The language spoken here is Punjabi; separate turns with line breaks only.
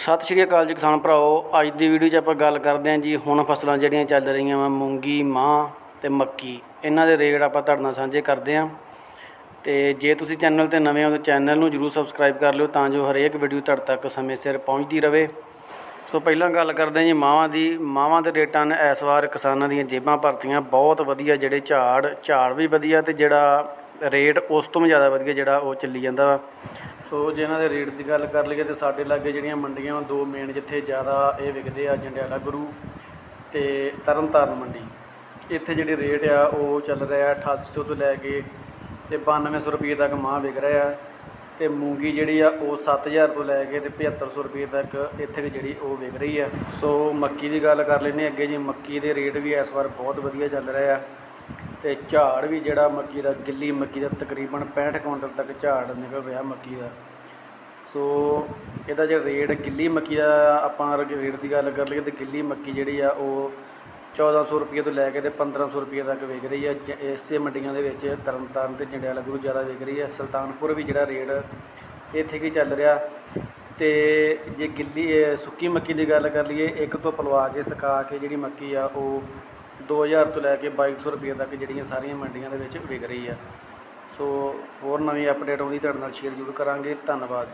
ਸਤਿ ਸ਼੍ਰੀ ਅਕਾਲ ਜੀ ਕਿਸਾਨ ਭਰਾਓ, ਅੱਜ ਦੀ ਵੀਡੀਓ 'ਚ ਆਪਾਂ ਗੱਲ ਕਰਦੇ ਹਾਂ ਜੀ, ਹੁਣ ਫਸਲਾਂ ਜਿਹੜੀਆਂ ਚੱਲ ਰਹੀਆਂ ਵਾ, ਮੂੰਗੀ ਮਾਂ ਤੇ ਮੱਕੀ। ਇਹਨਾਂ ਦੇ ਰੇਟ ਆਪਾਂ ਤੁਹਾਡੇ ਨਾਲ ਸਾਂਝੇ ਕਰਦੇ ਹਾਂ। ਤੇ ਜੇ ਤੁਸੀਂ ਚੈਨਲ ਤੇ ਨਵੇਂ ਹੋ ਤਾਂ ਚੈਨਲ ਨੂੰ ਜਰੂਰ ਸਬਸਕ੍ਰਾਈਬ ਕਰ ਲਿਓ ਤਾਂ ਜੋ ਹਰੇਕ ਵੀਡੀਓ ਤੁਹਾਡੇ ਤੱਕ ਸਮੇਂ ਸਿਰ ਪਹੁੰਚਦੀ ਰਹੇ। ਸੋ ਪਹਿਲਾਂ ਗੱਲ ਕਰਦੇ ਹਾਂ ਜੀ ਮਾਵਾਂ ਦੀ। ਮਾਵਾਂ ਦੇ ਰੇਟਾਂ ਨੇ ਇਸ ਵਾਰ ਕਿਸਾਨਾਂ ਦੀਆਂ ਜੇਬਾਂ ਭਰਤੀਆਂ। ਬਹੁਤ ਵਧੀਆ ਜਿਹੜੇ ਝਾੜ ਝਾੜ ਵੀ ਵਧੀਆ ਤੇ ਜਿਹੜਾ ਰੇਟ ਉਸ ਤੋਂ ਵੀ ਜ਼ਿਆਦਾ ਵਧੀਆ ਜਿਹੜਾ ਉਹ ਚੱਲੀ ਜਾਂਦਾ ਵਾ। ਸੋ ਜੇ ਇਹਨਾਂ ਦੇ ਰੇਟ ਦੀ ਗੱਲ ਕਰ ਲਈਏ ਤਾਂ ਸਾਡੇ ਲਾਗੇ ਜਿਹੜੀਆਂ ਮੰਡੀਆਂ ਵਾ, ਦੋ ਮੇਨ ਜਿੱਥੇ ਜ਼ਿਆਦਾ ਇਹ ਵਿਕਦੇ ਆ, ਜੰਡਿਆਲਾ ਗੁਰੂ ਤੇ ਤਰਨਤਾਰਨ ਮੰਡੀ। ਇੱਥੇ ਜਿਹੜੇ ਰੇਟ ਆ, ਉਹ ਚੱਲ ਰਿਹਾ 8800 ਤੋਂ ਲੈ ਕੇ ਤੇ 9200 ਰੁਪਏ ਤੱਕ ਮਾਂ ਵਿਕ ਰਿਹਾ। ਹੈ ਤੇ ਮੂੰਗੀ ਜਿਹੜੀ ਆ, ਉਹ 7000 ਤੋਂ ਲੈ ਕੇ ਤੇ 7500 ਰੁਪਏ ਤੱਕ ਇੱਥੇ ਜਿਹੜੀ ਉਹ ਵਿਕ ਰਹੀ ਆ। ਸੋ ਮੱਕੀ ਦੀ ਗੱਲ ਕਰ ਲੈਂਦੇ ਅੱਗੇ ਜੀ, ਮੱਕੀ ਦੇ ਰੇਟ ਵੀ ਇਸ ਵਾਰ ਬਹੁਤ ਵਧੀਆ ਚੱਲ ਰਿਹਾ ਆ। ਤੇ ਝਾੜ ਵੀ ਜਿਹੜਾ ਮੱਕੀ ਦਾ, ਗਿੱਲੀ ਮੱਕੀ ਦਾ ਤਕਰੀਬਨ 65 ਕੁਇੰਟਲ ਤੱਕ ਝਾੜ ਨਿਕਲ ਰਿਹਾ ਮੱਕੀ ਦਾ। ਸੋ ਇਹਦਾ ਜਿਹੜਾ ਰੇਟ ਗਿੱਲੀ ਮੱਕੀ ਦਾ ਆਪਾਂ ਰੇਟ ਦੀ ਗੱਲ ਕਰ ਲਈਏ ਤੇ ਗਿੱਲੀ ਮੱਕੀ ਜਿਹੜੀ ਆ ਉਹ 1400 ਰੁਪਏ ਤੋਂ ਲੈ ਕੇ ਤੇ 1500 ਰੁਪਏ ਤੱਕ ਵਿਕ ਰਹੀ ਆ। ਜ- ਇਸੇ ਮੰਡੀਆਂ ਦੇ ਵਿੱਚ ਤਰਨਤਾਰਨ ਤੇ ਜੰਡਿਆਲਾ ਗੁਰੂ ਜ਼ਿਆਦਾ ਵਿਕ ਰਹੀ ਹੈ ਸੁਲਤਾਨਪੁਰ ਵੀ ਜਿਹੜਾ ਰੇਟ ਇੱਥੇ ਕੀ ਚੱਲ ਰਿਹਾ। ਤੇ ਜੇ ਗਿੱਲੀ ਸੁੱਕੀ ਮੱਕੀ ਦੀ ਗੱਲ ਕਰ ਲਈਏ, ਇੱਕ ਤੋਂ ਪਲਵਾ ਕੇ, ਸੁਕਾ ਕੇ ਜਿਹੜੀ ਮੱਕੀ ਆ, ਉਹ 2000 ਤੋਂ ਲੈ ਕੇ 2200 ਰੁਪਏ ਤੱਕ ਜਿਹੜੀਆਂ ਸਾਰੀਆਂ ਮੰਡੀਆਂ ਦੇ ਵਿੱਚ ਵਿਕ ਰਹੀ ਆ। ਸੋ ਹੋਰ ਨਵੀਂ ਅਪਡੇਟ ਆਉਂਦੀ, ਤੁਹਾਡੇ ਨਾਲ ਸ਼ੇਅਰ ਜ਼ਰੂਰ ਕਰਾਂਗੇ। ਧੰਨਵਾਦ